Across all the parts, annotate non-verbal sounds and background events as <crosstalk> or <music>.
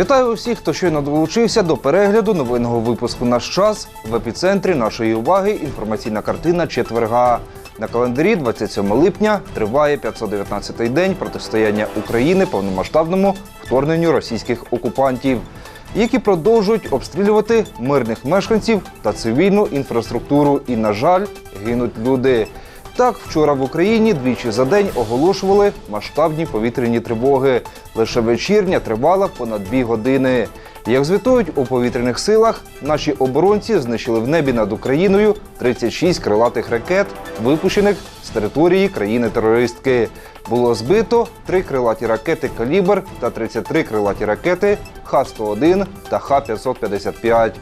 Вітаю усіх, хто щойно долучився до перегляду новинного випуску «Наш час». В епіцентрі нашої уваги інформаційна картина четверга. На календарі 27 липня триває 519-й день протистояння України повномасштабному вторгненню російських окупантів, які продовжують обстрілювати мирних мешканців та цивільну інфраструктуру. І, на жаль, гинуть люди. Так, вчора в Україні двічі за день оголошували масштабні повітряні тривоги. Лише вечірня тривала понад дві години. Як звітують у повітряних силах, наші оборонці знищили в небі над Україною 36 крилатих ракет, випущених з території країни-терористки. Було збито три крилаті ракети Калібр та 33 крилаті ракети Х-101 та Х-555.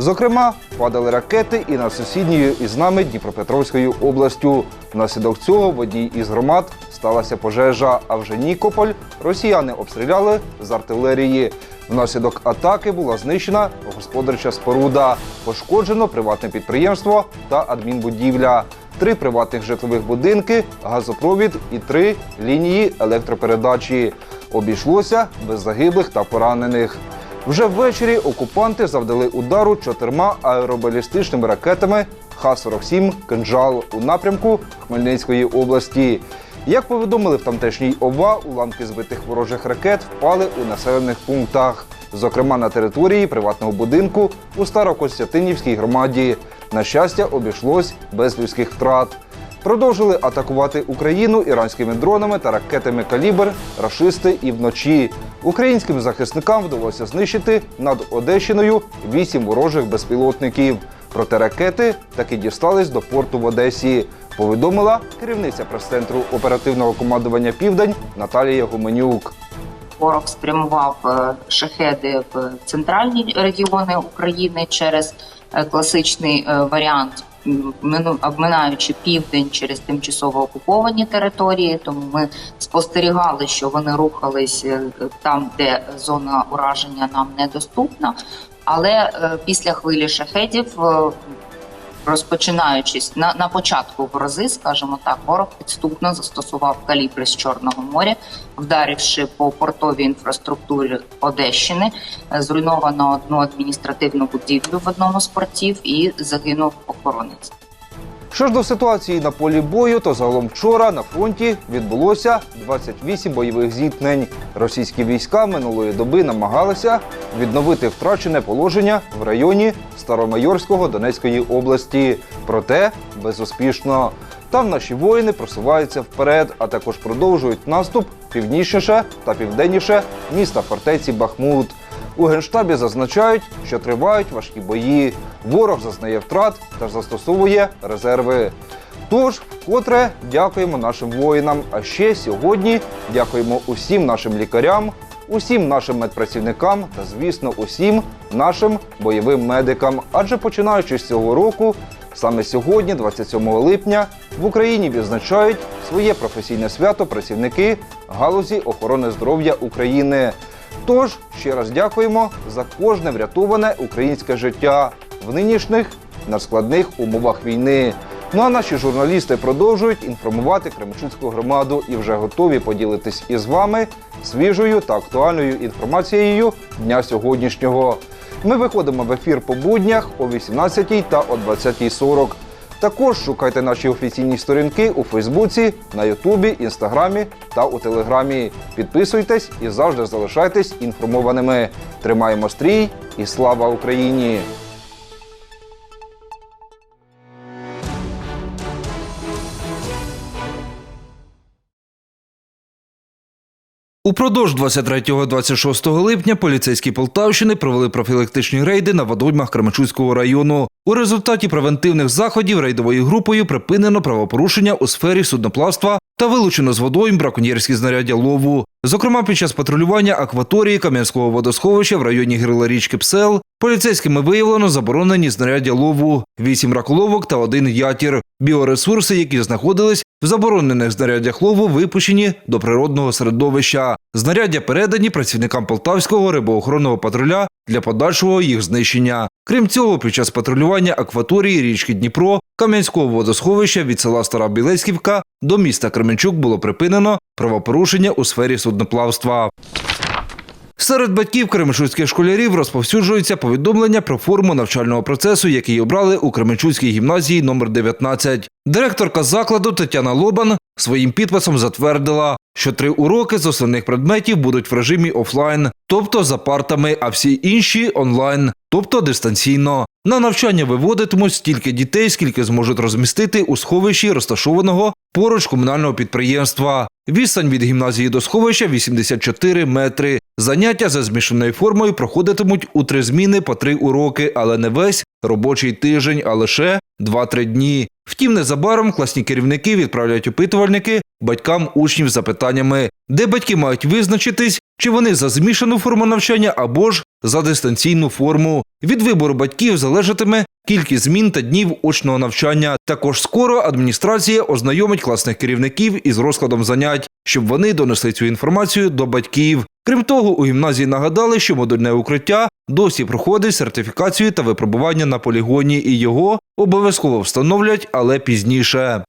Зокрема, падали ракети і над сусідньою із нами Дніпропетровською областю. Внаслідок цього в одній із громад сталася пожежа, а вже Нікополь росіяни обстріляли з артилерії. Внаслідок атаки була знищена господарча споруда, пошкоджено приватне підприємство та адмінбудівля, три приватних житлових будинки, газопровід і три лінії електропередачі. Обійшлося без загиблих та поранених. Вже ввечері окупанти завдали удару чотирма аеробалістичними ракетами Х-47 «Кинжал» у напрямку Хмельницької області. Як повідомили в тамтешній ОВА, уламки збитих ворожих ракет впали у населених пунктах, зокрема на території приватного будинку у Старокостянтинівській громаді. На щастя, обійшлось без людських втрат. Продовжили атакувати Україну іранськими дронами та ракетами калібр, рашисти і вночі. Українським захисникам вдалося знищити над Одещиною вісім ворожих безпілотників. Проте ракети таки дістались до порту в Одесі. Повідомила керівниця прес-центру оперативного командування Південь Наталія Гуменюк. Ворог спрямував е, шахеди в центральні регіони України через е, класичний е, варіант, обминаючи південь через тимчасово окуповані території. Тому ми спостерігали, що вони рухались е, там, де зона ураження нам недоступна. Але е, після хвилі шахедів е, Розпочинаючись на, на початку грози, скажімо так, ворог підступно застосував калібри з Чорного моря, вдаривши по портовій інфраструктурі Одещини, Е, зруйновано одну адміністративну будівлю в одному з портів і загинув охоронець. Що ж до ситуації на полі бою, то загалом вчора на фронті відбулося 28 бойових зіткнень. Російські війська минулої доби намагалися відновити втрачене положення в районі Старомайорського Донецької області. Проте безуспішно. Там наші воїни просуваються вперед, а також продовжують наступ північніше та південніше міста фортеці Бахмут. У генштабі зазначають, що тривають важкі бої. Ворог зазнає втрат та застосовує резерви. Тож, вкотре дякуємо нашим воїнам. А ще сьогодні дякуємо усім нашим лікарям, усім нашим медпрацівникам та, звісно, усім нашим бойовим медикам. Адже починаючи з цього року, саме сьогодні, 27 липня, в Україні відзначають своє професійне свято працівники галузі охорони здоров'я України. Тож ще раз дякуємо за кожне врятоване українське життя в нинішніх надскладних умовах війни. Ну а наші журналісти продовжують інформувати Кременчуцьку громаду і вже готові поділитись із вами свіжою та актуальною інформацією дня сьогоднішнього. Ми виходимо в ефір по буднях о 18 та о 20.40. Також шукайте наші офіційні сторінки у Фейсбуці, на Ютубі, Інстаграмі та у Телеграмі. Підписуйтесь і завжди залишайтесь інформованими. Тримаємо стрій і слава Україні! Упродовж 23-26 липня поліцейські Полтавщини провели профілактичні рейди на водоймах Кременчуцького району. У результаті превентивних заходів рейдовою групою припинено правопорушення у сфері судноплавства та вилучено з водойм браконьєрські знаряддя лову. Зокрема, під час патрулювання акваторії Кам'янського водосховища в районі гирла річки Псел поліцейськими виявлено заборонені знаряддя лову, вісім раколовок та один ятір. Біоресурси, які знаходились в заборонених знаряддях лову, випущені до природного середовища. Знаряддя передані працівникам полтавського рибоохоронного патруля для подальшого їх знищення. Крім цього, під час патрулювання акваторії річки Дніпро, Кам'янського водосховища від села Стара Білецьківка до міста Кременчук було припинено правопорушення у сфері судноплавства. Серед батьків кременчуцьких школярів розповсюджуються повідомлення про форму навчального процесу, який обрали у Кременчуцькій гімназії номер 19. Директорка закладу Тетяна Лобан своїм підписом затвердила, що три уроки з основних предметів будуть в режимі офлайн, тобто за партами, а всі інші онлайн, тобто дистанційно. На навчання виводитимуть стільки дітей, скільки зможуть розмістити у сховищі розташованого поруч комунального підприємства. Відстань від гімназії до сховища 84 метри. Заняття за змішаною формою проходитимуть у три зміни по три уроки, але не весь робочий тиждень, а лише 2-3 дні. Втім, незабаром класні керівники відправляють опитувальники батькам учнів з запитаннями, де батьки мають визначитись, чи вони за змішану форму навчання або ж за дистанційну форму. Від вибору батьків залежатиме кількість змін та днів очного навчання. Також скоро адміністрація ознайомить класних керівників із розкладом занять, щоб вони донесли цю інформацію до батьків. Крім того, у гімназії нагадали, що модульне укриття досі проходить сертифікацію та випробування на полігоні, і його обов'язково встановлять, але пізніше.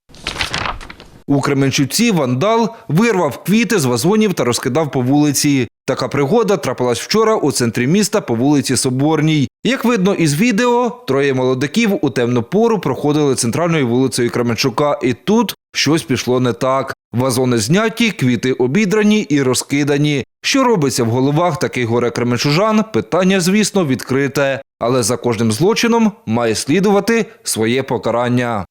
У Кременчуці вандал вирвав квіти з вазонів та розкидав по вулиці. Така пригода трапилась вчора у центрі міста по вулиці Соборній. Як видно із відео, троє молодиків у темну пору проходили центральною вулицею Кременчука, і тут щось пішло не так. Вазони зняті, квіти обідрані і розкидані. Що робиться в головах таких горе кременчужан? Питання, звісно, відкрите, але за кожним злочином має слідувати своє покарання.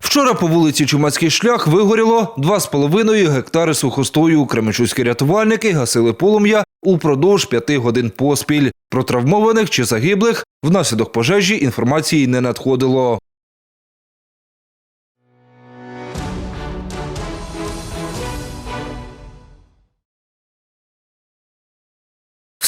Вчора по вулиці Чумацький шлях вигоріло 2,5 гектари сухостою. Кременчуцькі рятувальники гасили полум'я упродовж п'яти годин поспіль. Про травмованих чи загиблих внаслідок пожежі інформації не надходило.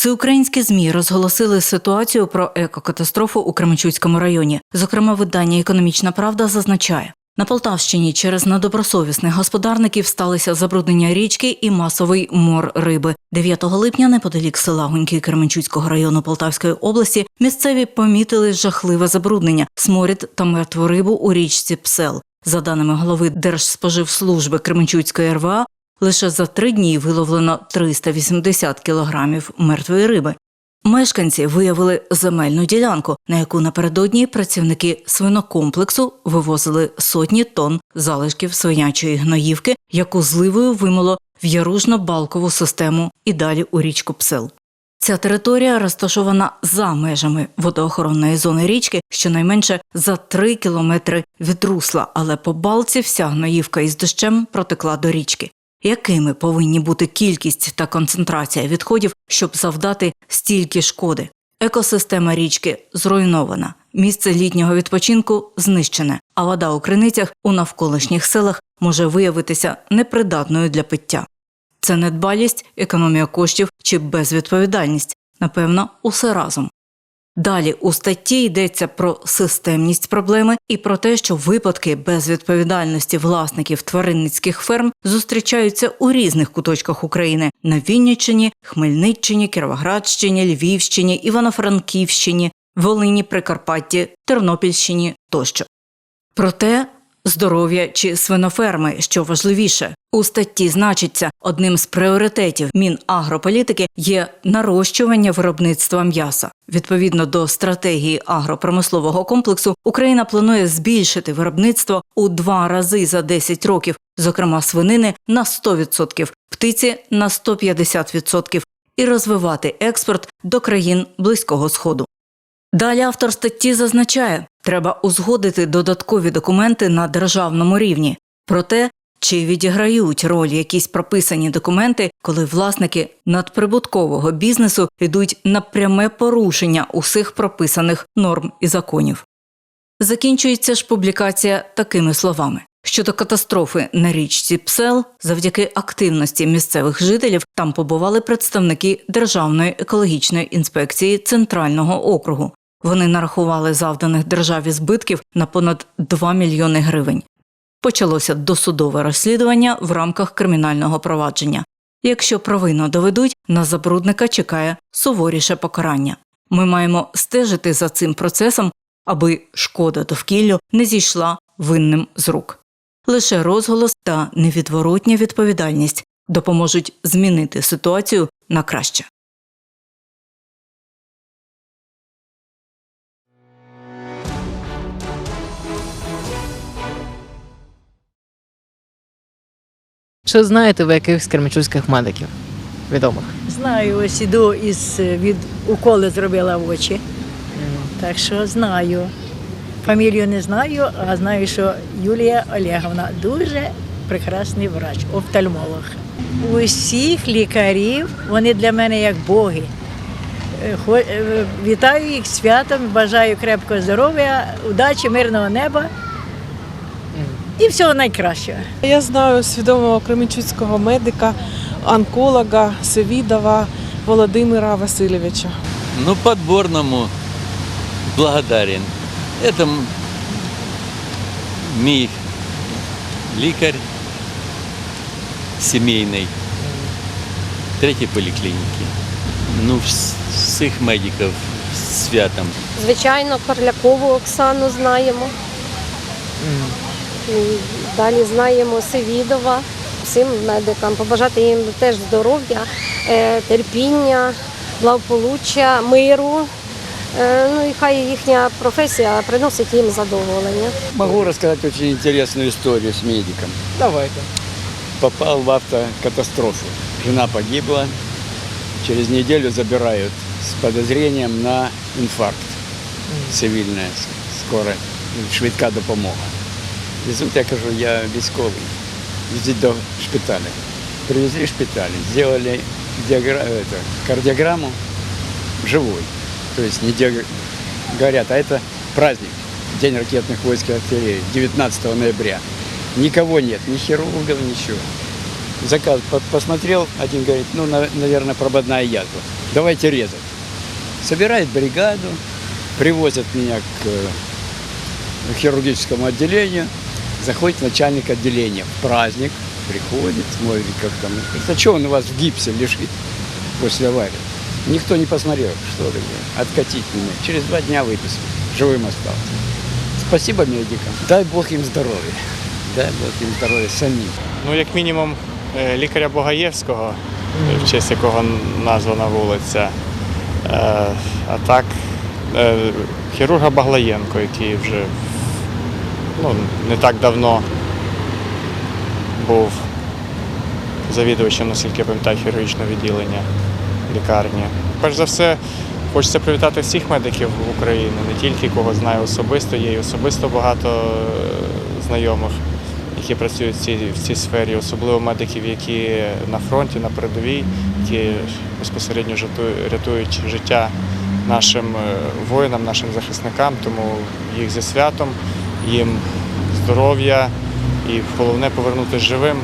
Всеукраїнські змі розголосили ситуацію про екокатастрофу у Кременчуцькому районі. Зокрема, видання Економічна Правда зазначає. На Полтавщині через недобросовісних господарників сталися забруднення річки і масовий мор риби. 9 липня, неподалік села Гуньки Кременчуцького району Полтавської області, місцеві помітили жахливе забруднення, сморід та мертву рибу у річці Псел. За даними голови Держспоживслужби Кременчуцької РВА, лише за три дні виловлено 380 кілограмів мертвої риби. Мешканці виявили земельну ділянку, на яку напередодні працівники свинокомплексу вивозили сотні тонн залишків свинячої гноївки, яку зливою вимило в яружно-балкову систему і далі у річку Псел. Ця територія розташована за межами водоохоронної зони річки, щонайменше за три кілометри від русла, але по балці вся гноївка із дощем протекла до річки. Якими повинні бути кількість та концентрація відходів, щоб завдати стільки шкоди? Екосистема річки зруйнована, місце літнього відпочинку знищене, а вода у криницях у навколишніх селах може виявитися непридатною для пиття. Це недбалість, економія коштів чи безвідповідальність, напевно, усе разом. Далі у статті йдеться про системність проблеми і про те, що випадки безвідповідальності власників тваринницьких ферм зустрічаються у різних куточках України на Вінниччині, Хмельниччині, Кіровоградщині, Львівщині, Івано-Франківщині, Волині, Прикарпатті, Тернопільщині тощо. Проте здоров'я чи свиноферми, що важливіше, у статті значиться одним з пріоритетів Мінагрополітики є нарощування виробництва м'яса. Відповідно до стратегії агропромислового комплексу, Україна планує збільшити виробництво у два рази за 10 років, зокрема свинини на 100%, птиці на 150% і розвивати експорт до країн Близького Сходу. Далі автор статті зазначає, треба узгодити додаткові документи на державному рівні про те, чи відіграють роль якісь прописані документи, коли власники надприбуткового бізнесу йдуть на пряме порушення усіх прописаних норм і законів. Закінчується ж публікація такими словами. Щодо катастрофи на річці Псел, завдяки активності місцевих жителів там побували представники Державної екологічної інспекції Центрального округу. Вони нарахували завданих державі збитків на понад 2 мільйони гривень. Почалося досудове розслідування в рамках кримінального провадження. Якщо провину доведуть, на забрудника чекає суворіше покарання. Ми маємо стежити за цим процесом, аби шкода довкіллю не зійшла винним з рук. Лише розголос та невідворотня відповідальність допоможуть змінити ситуацію на краще. Чи знаєте ви якихось кременчуцьких медиків відомих? Знаю, ось іду із від уколи зробила в очі. Так що знаю. Фамілію не знаю, а знаю, що Юлія Олеговна дуже прекрасний врач, офтальмолог. Усіх лікарів вони для мене як боги. Е, е, Вітаю їх святом, бажаю крепкого здоров'я, удачі, мирного неба і всього найкращого. Я знаю свідомого кременчуцького медика, онколога Севідова Володимира Васильовича. Ну, подборному благодарен. Это мій лікар сімейний, третій поліклініки. Ну, всіх медиків святом. Звичайно, Корлякову Оксану знаємо. Далі знаємо Севідова, всім медикам. Побажати їм теж здоров'я, е, терпіння, благополуччя, миру. Е, Ну і хай їхня професія приносить їм задоволення. Могу рассказать очень интересную историю с медиком. Давайте. Попал в автокатастрофу. Жена погибла. Через неделю забирают с подозрением на инфаркт. Цивильная скорая, швидка допомога. Везут, я кажу, я військовий. Везіть до шпиталя. Привезли в шпиталь, сделали диагра- это, кардиограмму живой. То есть не диаг- говорят, а это праздник, День ракетных войск и артиллерии, 19 ноября. Никого нет, ни хирургов, ничего. Заказ по- посмотрел, один говорит, ну, наверное, прободная язва. Давайте резать. Собирает бригаду, привозят меня к э, хирургическому отделению, заходит начальник отделения в праздник, приходит, смотрит, как там. Говорит, а что он у вас в гипсе лежит после аварии? Никто не посмотрел, что ты, говорит, откатить меня. Через два дня выписали, живым остался. Спасибо медикам. Дай Бог им здоровья. Дай Бог им здоровья самим. Ну, як мінімум, е, лікаря Богаєвського, е, в честь якого названа вулиця. Е, А так, е, хірурга Баглаєнко, який вже ну, не так давно був завідувачем, наскільки я пам'ятаю, хірургічного відділення лікарні. Перш за все, хочеться привітати всіх медиків України, не тільки кого знаю особисто, є і особисто багато е, знайомих які працюють в цій, в цій сфері, особливо медиків, які на фронті, на передовій, які безпосередньо рятують життя нашим е, воїнам, нашим захисникам. Тому їх зі святом, їм здоров'я і головне повернутися живим.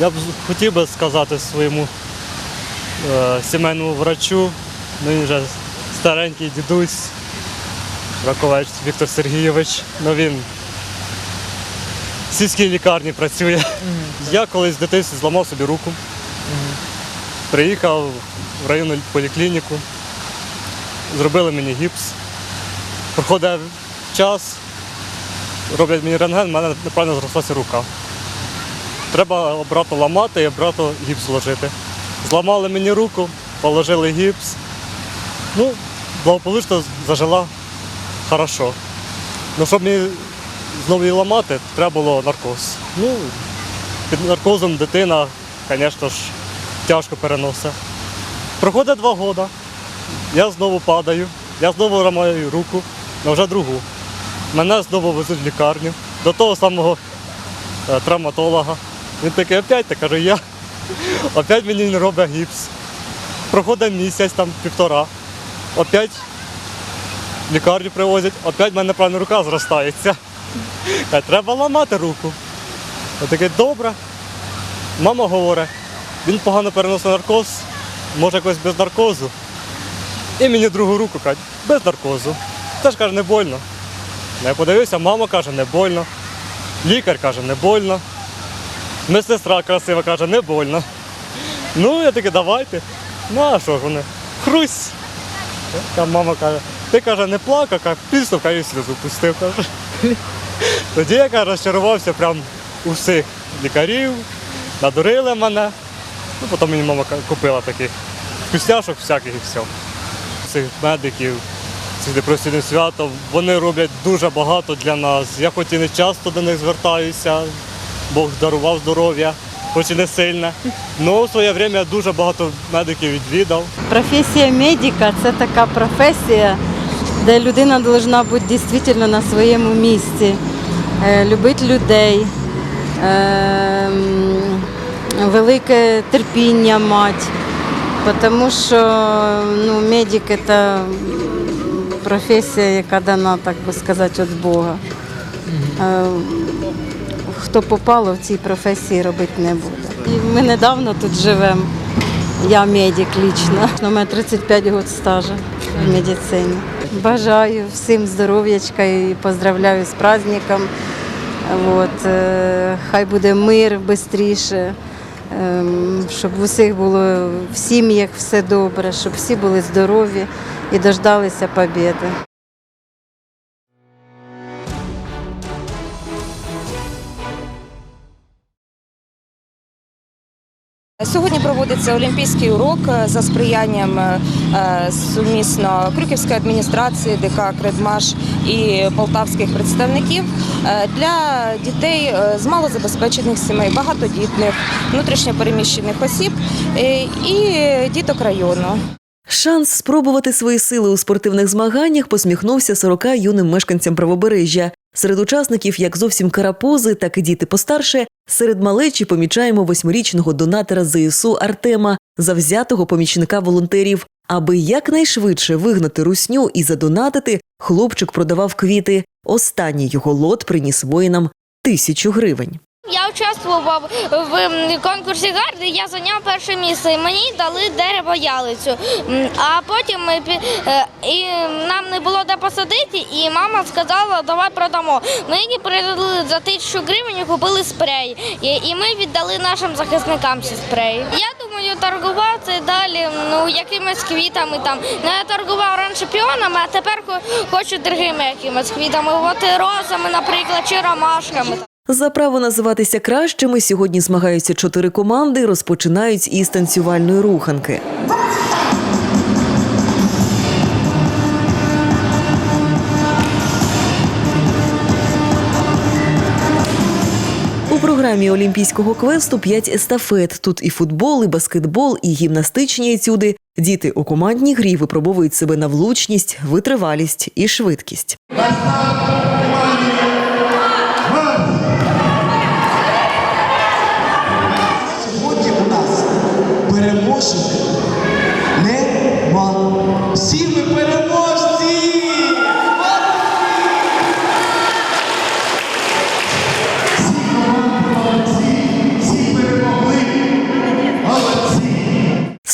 Я б хотів би сказати своєму е, сімейному врачу, ну він вже старенький дідусь, Раковець Віктор Сергійович. Ну він в сільській лікарні працює. Я колись в дитинстві зламав собі руку. Приїхав в районну поліклініку, зробили мені гіпс. Проходить час, роблять мені рентген, в мене неправильно зрослася рука. Треба обратно ламати і обратно гіпс ложити. Зламали мені руку, положили гіпс. Ну, благополучно зажила хорошо. Ну, щоб мені знову її ламати, треба було наркоз. Ну, під наркозом дитина, звісно ж, тяжко переносить. Проходить два роки, я знову падаю, я знову ламаю руку, але вже другу. Мене знову везуть в лікарню до того самого е, травматолога. Він такий, опять так кажу, я. <laughs> Опять мені не робить гіпс. Проходить місяць, там півтора. Опять в лікарню привозять, опять в мене правильно рука зростається. Каже, треба ламати руку. Я такий, добре. Мама говорить, він погано переносить наркоз, може якось без наркозу. І мені другу руку кажуть, без наркозу. Теж каже, не больно. Ну, Я подивився, мама каже, не больно. Лікар каже, не больно. Медсестра красива каже, не больно. Ну, я таки, давайте. Ну, а що ж вони? Хрусь. Там мама каже, ти каже, не плакав, каже, піснув, і сльозу пустив. Каже. Тоді я каже, розчарувався прям у всіх лікарів, надурили мене. Ну, потім мені мама купила таких вкусняшок всяких і все. Цих медиків, цих депресивних свято, вони роблять дуже багато для нас. Я хоч і не часто до них звертаюся, Бог дарував здоров'я, хоч і не сильне. Але в своє время я дуже багато медиків відвідав. Професія медика це така професія, де людина повинна бути дійсно на своєму місці, е, любити людей, е, велике терпіння мати. Тому що ну, медик це професія, яка дана, так би сказати, від Бога. Е, Хто попало в цій професії робити не буде. І ми недавно тут живемо. Я медик лично. У мене 35 років стажу в медицині. Бажаю всім здоров'ячка і поздравляю з праздником. От, е, хай буде мир швидше, щоб в усіх було в сім'ях все добре, щоб всі були здорові і дождалися побіди. Сьогодні проводиться олімпійський урок е, за сприянням е, е, сумісно Крюківської адміністрації, ДК Кредмаш і полтавських представників для дітей з малозабезпечених сімей, багатодітних, внутрішньопереміщених осіб і діток району. Шанс спробувати свої сили у спортивних змаганнях посміхнувся 40 юним мешканцям правобережжя. Серед учасників як зовсім карапузи, так і діти постарше. Серед малечі помічаємо восьмирічного донатора ЗСУ Артема, завзятого помічника волонтерів. Аби якнайшвидше вигнати русню і задонатити, хлопчик продавав квіти. Останній його лот приніс воїнам тисячу гривень. Я участвував в конкурсі гарди, я зайняв перше місце. і Мені дали дерево ялицю. А потім ми е, і нам не було де посадити, і мама сказала, давай продамо. Мені передали за тисячу гривень і купили спрей. І ми віддали нашим захисникам ці спреї. Я думаю, торгувати далі ну, якимись квітами там. Ну, я торгував раніше піонами, а тепер хочу другими якимись квітами. От розами, наприклад, чи ромашками. За право називатися кращими сьогодні змагаються чотири команди. Розпочинають із танцювальної руханки. У програмі олімпійського квесту п'ять естафет. Тут і футбол, і баскетбол, і гімнастичні етюди. Діти у командній грі випробовують себе на влучність, витривалість і швидкість.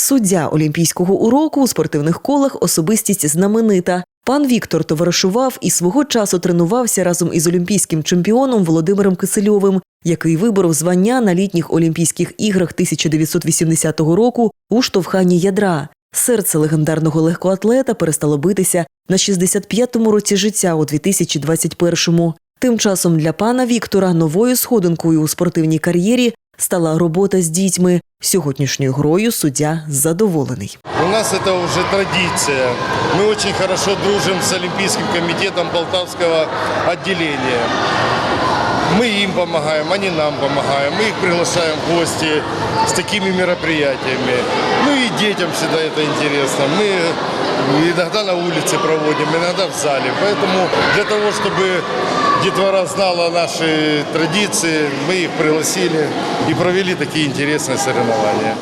Суддя олімпійського уроку у спортивних колах особистість знаменита. Пан Віктор товаришував і свого часу тренувався разом із олімпійським чемпіоном Володимиром Кисельовим, який виборов звання на літніх Олімпійських іграх 1980 року у штовханні ядра. Серце легендарного легкоатлета перестало битися на 65-му році життя у 2021-му. Тим часом для пана Віктора новою сходинкою у спортивній кар'єрі стала робота з дітьми. Сьогоднішньою грою суддя задоволений. У нас це вже традиція. Ми очень добре дружимо з Олімпійським комітетом Полтавського отделения. Мы им помогаем, они нам помогаем. Мы их приглашаем в гости с такими мероприятиями. Ну и детям всегда это интересно. Мы иногда на улице проводим, иногда в зале. Поэтому для того, чтобы детвора знала наши традиции, мы их пригласили и провели такие интересные соревнования.